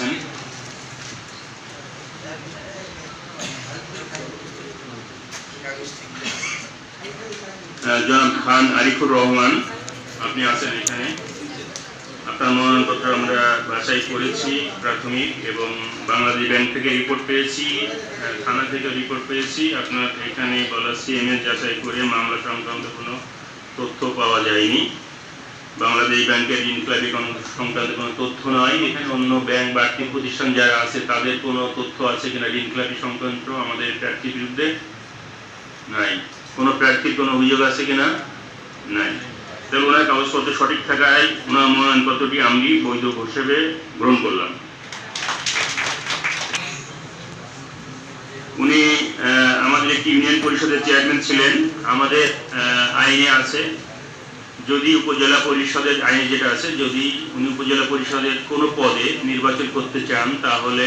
আহ, জনাব খান আরিফুর রহমান আপনি আছেন এখানে। আপনার মনোনয়নপত্র আমরা বাছাই করেছি প্রাথমিক এবং বাংলাদেশ ব্যাংক থেকে রিপোর্ট পেয়েছি থানা থেকে রিপোর্ট পেয়েছি। আপনার এখানে বলা সিএমএ যাচাই করে মামলা সংক্রান্ত কোনো তথ্য পাওয়া যায়নি। বাংলাদেশ ব্যাংকের ইনক্লাবি সংক্রান্ত কোনো তথ্য নয় এখানে অন্য ব্যাংক বা আর্থিক প্রতিষ্ঠান যারা আছে, তাদের কোনো তথ্য আছে কিনা? ইনক্লাবি সংক্রান্ত আমাদের প্রার্থীর বিরুদ্ধে নাই। কোনো প্রার্থীর কোনো অভিযোগ আছে কিনা? নাই। তাহলে ওনার কাগজপত্র সঠিক থাকায় ওনার মনোনয়নপত্রটি আমি বৈধ হিসেবে গ্রহণ করলাম। উনি আমাদের একটি ইউনিয়ন পরিষদের চেয়ারম্যান ছিলেন। আমাদের আইনে আছে যদি উপজেলা পরিষদের আইনে যেটা আছে, যদি উনি উপজেলা পরিষদের কোনো পদে নির্বাচন করতে চান, তাহলে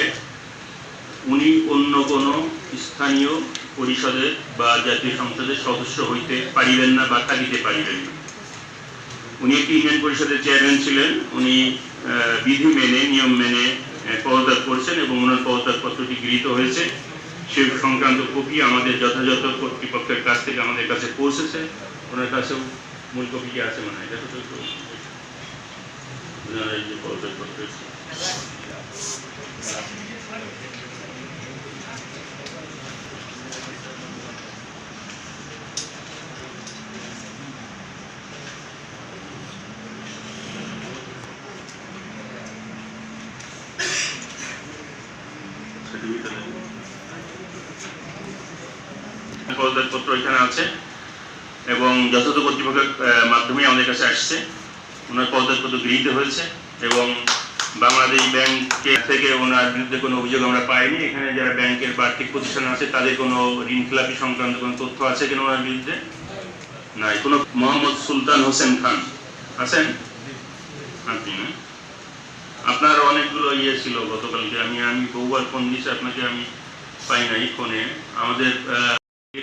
উনি অন্য কোনো স্থানীয় পরিষদের বা জাতীয় সংসদের সদস্য হইতে পারিবেন না বা থাকিতে পারিবেন না। উনি একটি ইউনিয়ন পরিষদের চেয়ারম্যান ছিলেন, উনি বিধি মেনে, নিয়ম মেনে পদত্যাগ করছেন এবং ওনার পদত্যাগ পত্রটি গৃহীত হয়েছে। সে সংক্রান্ত কপি আমাদের যথাযথ কর্তৃপক্ষের কাছ থেকে আমাদের কাছে পৌঁছেছে। ওনার কাছেও মূল কপি কি আছে মানে? দেখো তো একটু। এই যে পদত্যাগ পত্র পদত্যাগপত্র এখানে আছে। এবং যথাযথ কর্তৃপক্ষের মাধ্যমে আমাদের কাছে আসছে, ওনার পদত্যাগপত্র গৃহীত হয়েছে এবং বাংলাদেশ ব্যাংকের থেকে ওনার বিরুদ্ধে কোনো অভিযোগ আমরা পাইনি। এখানে যারা ব্যাংকের বা আর্থিক প্রতিষ্ঠান আছে, তাদের কোনো ঋণ খেলাপি সংক্রান্ত কোনো তথ্য আছে কিনা ওনার বিরুদ্ধে? নাই। কোনো মোহাম্মদ সুলতান হোসেন খান আছেন? আপনার অনেকগুলো ইয়ে ছিল গতকালকে। আমি আমি বহুবার ফোন দিয়েছি, আপনাকে আমি পাই নাই ফোনে। আমাদের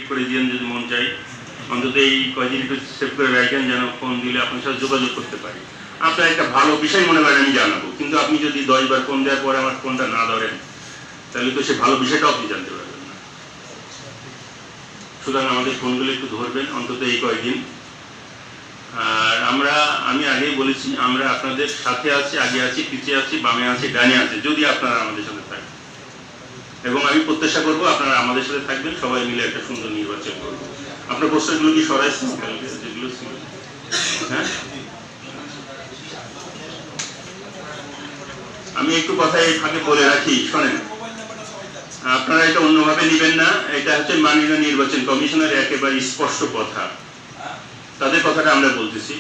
করে দিয়েন যদি মন চাই। অন্তত এই কয়দিন একটু সেভ করে রাখেন, যেন ফোন দিলে আপনার সাথে যোগাযোগ করতে পারি। আপনার একটা ভালো বিষয় মনে করেন আমি জানাব। কিন্তু আপনি যদি দশবার ফোন দেওয়ার পরে আমার ফোনটা না ধরেন, তাহলে তো সে ভালো বিষয়টাও আপনি জানতে পারবেন না। সুতরাং আমাদের ফোনগুলো একটু ধরবেন, অন্তত এই কয়েকদিন আর আমরা, আমি আগেই বলেছি, আমরা আপনাদের সাথে আছি, আগে আছি, পিছিয়ে আছি, বামে আছি, ডানে আছি, যদি আপনারা আমাদের সাথে থাকেন। এবং আমি প্রত্যাশা করব আপনারা আমাদের সাথে থাকবেন, সবাই মিলে একটা সুন্দর নির্বাচন করব আপনার প্রশ্নগুলো কি সরাইছেন যেগুলো ছিল। হ্যাঁ? আমি একটু কথা এই ফাঁকে বলে রাখি, শোনেন। আপনারা এটা অন্যভাবে নেবেন না, এটা হচ্ছে মাননীয় নির্বাচন কমিশনের একেবারে স্পষ্ট কথা। তাদের কথাটা আমরা বলতেছি।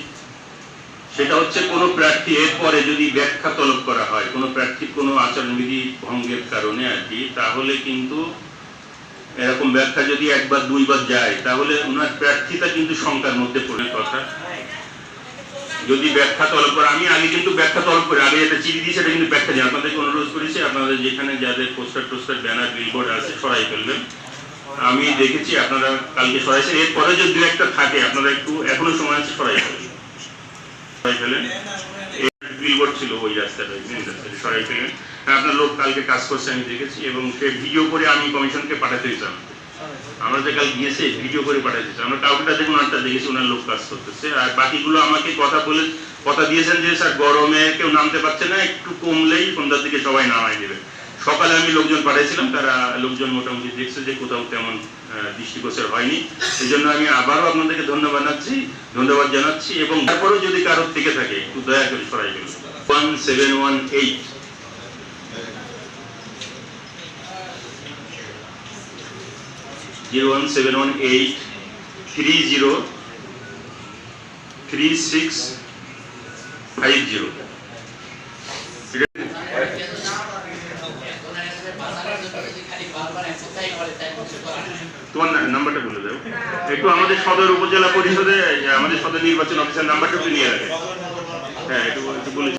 সেটা হচ্ছে কোনো প্রার্থী এরপরে যদি ব্যাখ্যা তলব করা হয়, কোনো প্রার্থীর কোনো আচরণবিধি ভঙ্গের কারণে আর কি, তাহলে কিন্তু এরকম ব্যাখ্যা যদি একবার, দুইবার যায়, তাহলে ওনার প্রার্থীতা কিন্তু শঙ্কার মধ্যে পড়ে। কথা? যদি ব্যাখ্যা তলব করে, আমি আগে কিন্তু ব্যাখ্যা তলব করে, আগে একটা চিঠি দিয়েছি, সেটা কিন্তু ব্যাখ্যা দিই আপনাদেরকে অনুরোধ করেছি, আপনাদের যেখানে যাদের পোস্টার টোস্টার, ব্যানার বিলবোর্ড আছে, সরাই ফেলবেন। আমি দেখেছি, আপনারা কালকে সরাইছেন এরপরে যদি দু একটা থাকে, আপনারা একটু এখনও সময় আছে, সরাই ফেলবেন সরাই ফেলেন। বিলবোর্ড ছিল ওই রাস্তাটা সরাই ফেলেন। আপনার লোক কালকে কাজ করছে, আমি দেখেছি, এবং সে ভিডিও করে আমি কমিশনকে পাঠাতে চান আমরা যে কাল গিয়েছে ভিডিও করে পাঠাতে চাই। আমরা কাউকে দেখুন আটটা দেখেছি, ওনার লোক কাজ করতেছে। আর বাকিগুলো আমাকে কথা বলে, কথা দিয়েছেন যে, স্যার, গরমে কেউ নামতে পারছে না, একটু কমলেই সন্ধ্যার দিকে সবাই নামাই দেবে। সকালে আমি লোকজন পাঠিয়েছিলাম তারা লোকজন মোটামুটি দেখছে যে, কোথাও তেমন দৃষ্টিগোচর হয়নি। এই জন্য আমি আবারও আপনাদেরকে ধন্যবাদ জানাচ্ছি ধন্যবাদ জানাচ্ছি, এবং তারপরেও যদি কারোর থেকে থাকে, একটু দয়া করে সরাই ফেলুন। One seven one eight zero one seven one eight three zero three six five zero তোমার নাম্বারটা বলে দাও। একটু আমাদের সদর উপজেলা পরিষদে আমাদের সদর নির্বাচন অফিসার নাম্বারটা একটু নিয়ে রাখেন। হ্যাঁ একটু একটু বলে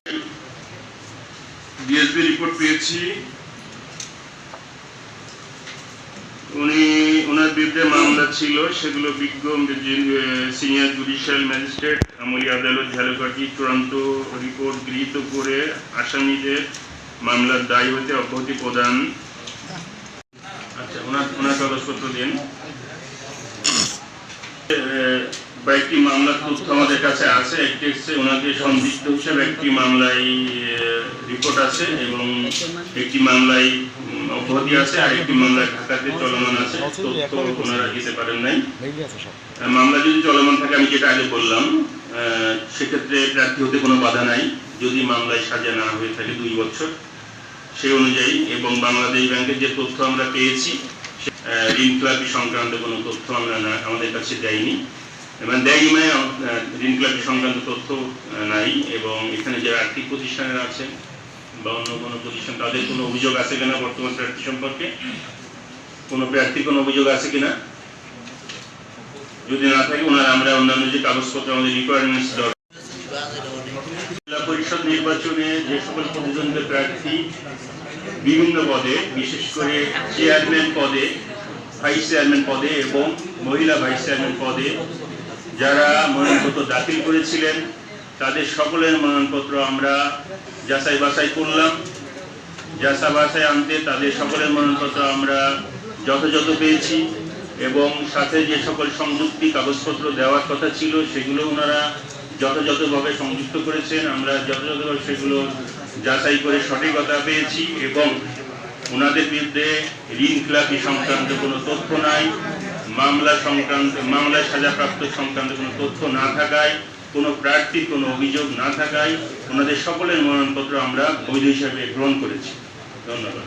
ডিএসবি রিপোর্ট পেয়েছি। উনি ওনার বিরুদ্ধে মামলা ছিল, সেগুলো বিজ্ঞ সিনিয়র জুডিশিয়াল ম্যাজিস্ট্রেট আমলি আদালত ঝালকাঠি চূড়ান্ত রিপোর্ট গৃহীত করে আসামিদের মামলার দায় হতে অব্যাহতি প্রদান। আচ্ছা ওনার ওনার কাগজপত্র দিন। কয়েকটি মামলার তথ্য আমাদের কাছে আছে, একটি হচ্ছে ওনাকে সন্দিগ্ধ হিসেবে একটি মামলায় রিপোর্ট আছে এবং একটি মামলায় অব্যাহতি আছে আর একটি মামলায় ঢাকাতে চলমান আছে তথ্য ওনারা দিতে পারেন নাই। মামলা যদি চলমান থাকে আমি যেটা আগে বললাম সেক্ষেত্রে প্রার্থী হতে কোনো বাধা নাই। যদি মামলায় সাজা না হয়ে থাকে দুই বছর সেই অনুযায়ী এবং বাংলাদেশ ব্যাংকের যে তথ্য আমরা পেয়েছি ঋণ ক্লাবি সংক্রান্ত কোনো তথ্য আমরা না- আমাদের কাছে দেয়নি। এবং দেয়নি মানে ঋণ ক্লাবি সংক্রান্ত তথ্য নাই। এবং এখানে যে আর্থিক প্রতিষ্ঠানের আছে বা অন্য কোনো প্রতিষ্ঠান তাদের কোনো অভিযোগ আছে কিনা বর্তমান প্রার্থী সম্পর্কে? কোনো কোনো অভিযোগ আছে কিনা? যদি না থাকে আমরা অন্যান্য যে কাগজপত্র, আমাদের রিকোয়ারমেন্টস জেলা পরিষদ নির্বাচনে যে সকল প্রতিদ্বন্দ্বী প্রার্থী বিভিন্ন পদে, বিশেষ করে চেয়ারম্যান পদে ভাইস চেয়ারম্যান পদে এবং মহিলা ভাইস চেয়ারম্যান পদে, যারা মনোনয়নপত্র দাখিল করেছিলেন তাদের সকলের মনোনয়নপত্র আমরা যাচাই বাছাই করলাম। যাচা বাছাই আনতে তাদের সকলের মনোনয়নপত্র আমরা যথাযথ পেয়েছি এবং সাথে যে সকল সংযুক্তি কাগজপত্র দেওয়ার কথা ছিল সেগুলো ওনারা যথাযথভাবে সংযুক্ত করেছেন। আমরা যথাযথভাবে সেগুলো যাচাই করে সঠিকতা পেয়েছি এবং ওনাদের বিরুদ্ধে ঋণ খেলাপি সংক্রান্ত কোনো তথ্য নাই। মামলা সংক্রান্ত মামলায় সাজাপ্রাপ্ত সংক্রান্ত কোনো তথ্য না থাকায় কোনো প্রার্থীর কোনো অভিযোগ না থাকায় ওনাদের সকলের মনোনয়নপত্র আমরা বৈধ হিসাবে গ্রহণ করেছি। ধন্যবাদ।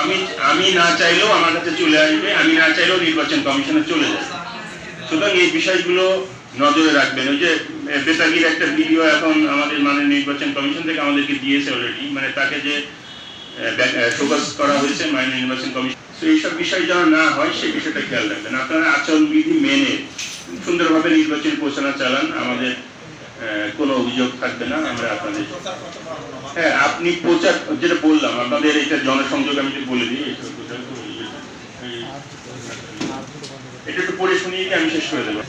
আমি আমি না চাইলেও আমার কাছে চলে আসবে, আমি না চাইলেও নির্বাচন কমিশনে চলে যাবে। সুতরাং এই বিষয়গুলো নজরে রাখবেন। ওই যে বেতাগির একটা ভিডিও এখন আমাদের মানে নির্বাচন কমিশন থেকে আমাদেরকে দিয়েছে অলরেডি মানে তাকে যে ফোকাস করা হয়েছে মাইনর নির্বাচন কমিশন। তো এইসব বিষয় যেন না হয়, সেই বিষয়টা খেয়াল রাখবেন। আপনারা আচরণবিধি মেনে সুন্দরভাবে নির্বাচন পরিচালনা চালান। আমাদের কোনো অভিযোগ থাকবে না। আমরা আপনাদের হ্যাঁ আপনি প্রচার যেটা বললাম, আপনাদের এটা জনসংযোগ আমি বলে দিই, এটা একটু পড়ে শুনিয়ে আমি শেষ করে দেবো।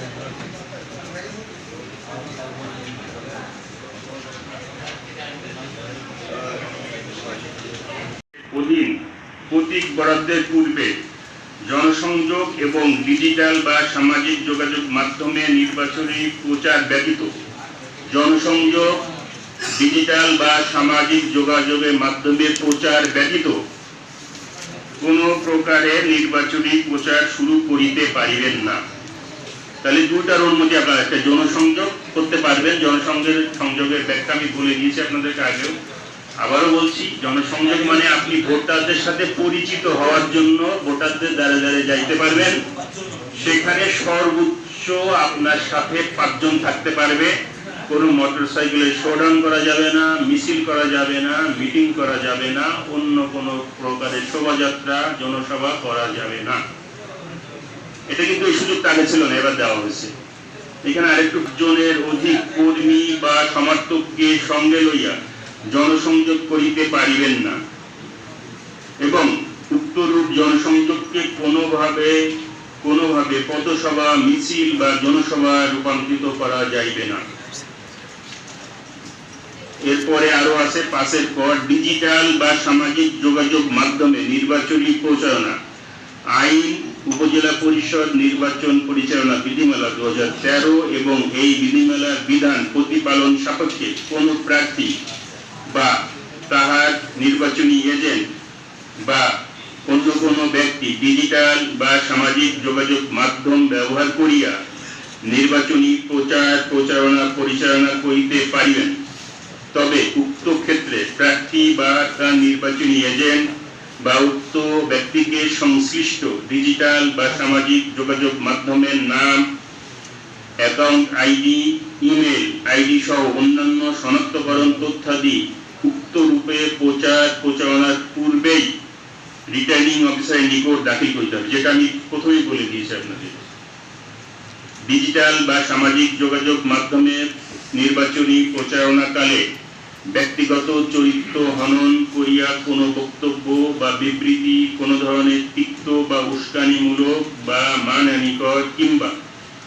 অধীন প্রতীক বরাদ্দের পূর্বে জনসংযোগ এবং ডিজিটাল বা সামাজিক যোগাযোগ মাধ্যমে নির্বাচনী প্রচার ব্যতীত জনসংযোগ, ডিজিটাল বা সামাজিক যোগাযোগের মাধ্যমে প্রচার ব্যতীত কোন প্রকারের নির্বাচনী প্রচার শুরু করিতে পারিবেন না। তাহলে দুইটার অনুমতি আপনারা একটা জনসংযোগ করতে পারবেন। জনসংযোগের সংযোগের ব্যাখ্যা আমি বলে দিয়েছি আপনাদেরকে আগেও। আবারও বলছি, জনসংযোগ মানে আপনি ভোটারদের সাথে পরিচিত হওয়ার জন্য ভোটারদের দ্বারা দ্বারে যাইতে পারবেন। সেখানে সর্বোচ্চ আপনার সাথে পাঁচজন থাকতে পারবে। কোনো মোটর সাইকেলে শোডাউন করা যাবে না, মিছিল করা যাবে না, মিটিং করা যাবে না, অন্য কোনো প্রকারের শোভাযাত্রা, জনসভা করা যাবে না। এটা কিন্তু এই সুযোগটা আগে ছিল না, এবার দেওয়া হয়েছে। এখানে আরেকটু জনের অধিক কর্মী বা সমর্থককে সঙ্গে লইয়া জনসংযোগ করিতে পারিবেন না। এবং উক্তরূপ জনসংযোগকে কোনোভাবে কোনোভাবে পথসভা, মিছিল বা জনসভা রূপান্তরিত করা যাইবে না। এরপরে আরও আছে পাশের পর ডিজিটাল বা সামাজিক যোগাযোগ মাধ্যমে নির্বাচনী প্রচারণা। আইন, উপজেলা পরিষদ নির্বাচন পরিচালনা বিধিমালা দু হাজার তেরো এবং এই বিধিমালার বিধান প্রতিপালন সাপেক্ষে কোন প্রার্থী বা তাহার নির্বাচনী এজেন্ট বা অন্য কোনো ব্যক্তি ডিজিটাল বা সামাজিক যোগাযোগ মাধ্যম ব্যবহার করিয়া নির্বাচনী প্রচার, প্রচারণা, পরিচালনা করিতে পারিবেন। তবে উক্ত ক্ষেত্রে প্রার্থী বা তার নির্বাচনী এজেন্ট বা উক্ত ব্যক্তিকে সংশ্লিষ্ট ডিজিটাল বা সামাজিক যোগাযোগ মাধ্যমের নাম অ্যাকাউন্ট আইডি ইমেল আইডি সহ অন্যান্য শনাক্তকরণ তথ্যাদি উক্ত রূপে প্রচার প্রচারণার পূর্বেই রিটার্নিং অফিসারের নিকট দাখিল করতে হবে, যেটা আমি প্রথমেই বলে দিয়েছি আপনাদের। ডিজিটাল বা সামাজিক যোগাযোগ মাধ্যমে নির্বাচনী প্রচারণাকালে ব্যক্তিগত চরিত্র হনন করিয়া কোনো বক্তব্য বা বিবৃতি কোনো ধরনের তিক্ত বা উস্কানিমূলক বা মানহানিকর কিংবা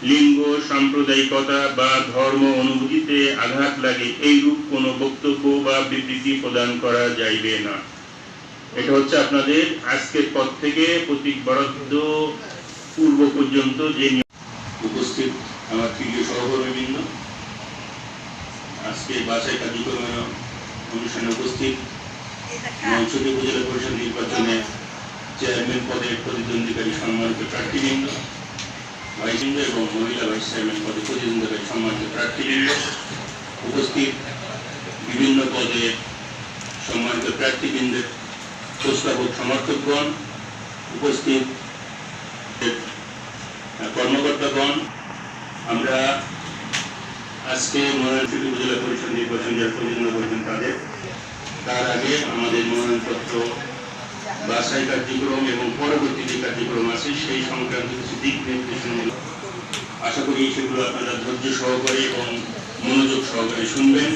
লিঙ্গ, সাম্প্রদায়িকতা বা ধর্ম অনুভূতিতে আঘাত লাগে, এইরূপ কোনো বক্তব্য বা বিবৃতি প্রদান করা যাইবে না। এটা হচ্ছে আপনাদের আজকের পর থেকে প্রতীক বরাদ্দ পূর্ব পর্যন্ত যে উপস্থিত আমার প্রিয় সহকর্মীবৃন্দ, আজকে বাছাই কার্যক্রমের অনুষ্ঠানে উপস্থিত উপজেলা পরিষদ নির্বাচনে চেয়ারম্যান পদে প্রতিদ্বন্দ্বীকারী সম্মানিত প্রার্থীবৃন্দ ভাইসবৃন্দ এবং মহিলা ভাইস চেয়ারম্যান পদে প্রতিদ্বন্দ্বীকারী সম্মানিত প্রার্থীবৃন্দ উপস্থিত বিভিন্ন পদে সম্মানিত প্রার্থীবৃন্দের প্রস্তাবক সমর্থকগণ উপস্থিত কর্মকর্তাগণ আমরা আজকে মনোনয়ন উপজেলা পরিষদ নির্বাচন যারা পরিচালনা করবেন তাদের তার আগে আমাদের মনোনয়নপত্র বাছাই কার্যক্রম এবং পরবর্তী যে কার্যক্রম আছে, সেই সংক্রান্ত কিছু দিক নির্দেশনামূলক আশা করি সেগুলো আপনারা ধৈর্য সহকারে এবং মনোযোগ সহকারে শুনবেন।